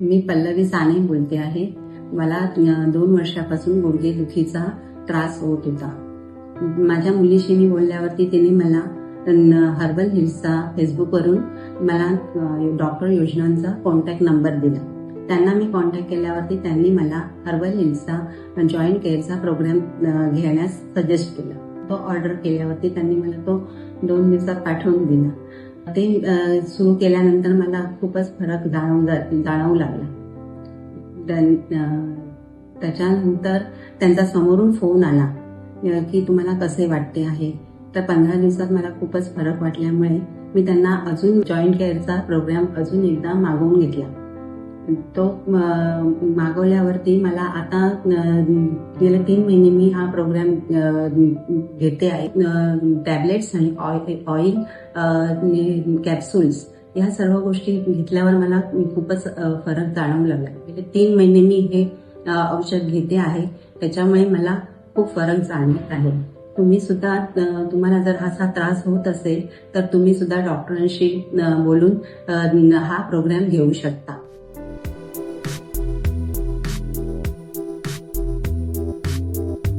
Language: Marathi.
मी पल्लवी साने बोलते आहे. मला दोन वर्षापासून गुडघे दुखीचा त्रास होत होता. माझ्या मुलीशी मी बोलल्यावरती तिने मला हर्बल हिल्सचा फेसबुकवरून मला डॉक्टर योजनांचा कॉन्टॅक्ट नंबर दिला. त्यांना मी कॉन्टॅक्ट केल्यावरती त्यांनी मला हर्बल हिल्सचा जॉईंट केअरचा प्रोग्राम घेण्यास सजेस्ट केला. तो ऑर्डर केल्यावरती त्यांनी मला तो दोन दिवसात पाठवून दिला. ते सुरू केल्यानंतर मला खूपच फरक जाणवू जाणवू लागला. त्यां- त्याच्यानंतर त्यांचा समोरून फोन आला की तुम्हाला कसे वाटते आहे? तर पंधरा दिवसात मला खूपच फरक वाटल्यामुळे मी त्यांना अजून जॉईंट केअरचा प्रोग्राम अजून एकदा मागवून घेतला. तो मागवल्यावरती मला आता गेले तीन महिने मी हा प्रोग्राम घेते आहे. टॅबलेट्स आणि ऑइल ऑइल कॅप्सूल्स या सर्व गोष्टी घेतल्यावर मला खूपच फरक जाणवू लागला. गेले तीन महिने मी हे औषध घेते आहे. त्याच्यामुळे मला खूप फरक जाणवत आहे. तुम्ही सुद्धा तुम्हाला जर असा त्रास होत असेल तर तुम्ही सुद्धा डॉक्टरांशी बोलून हा प्रोग्राम घेऊ शकता.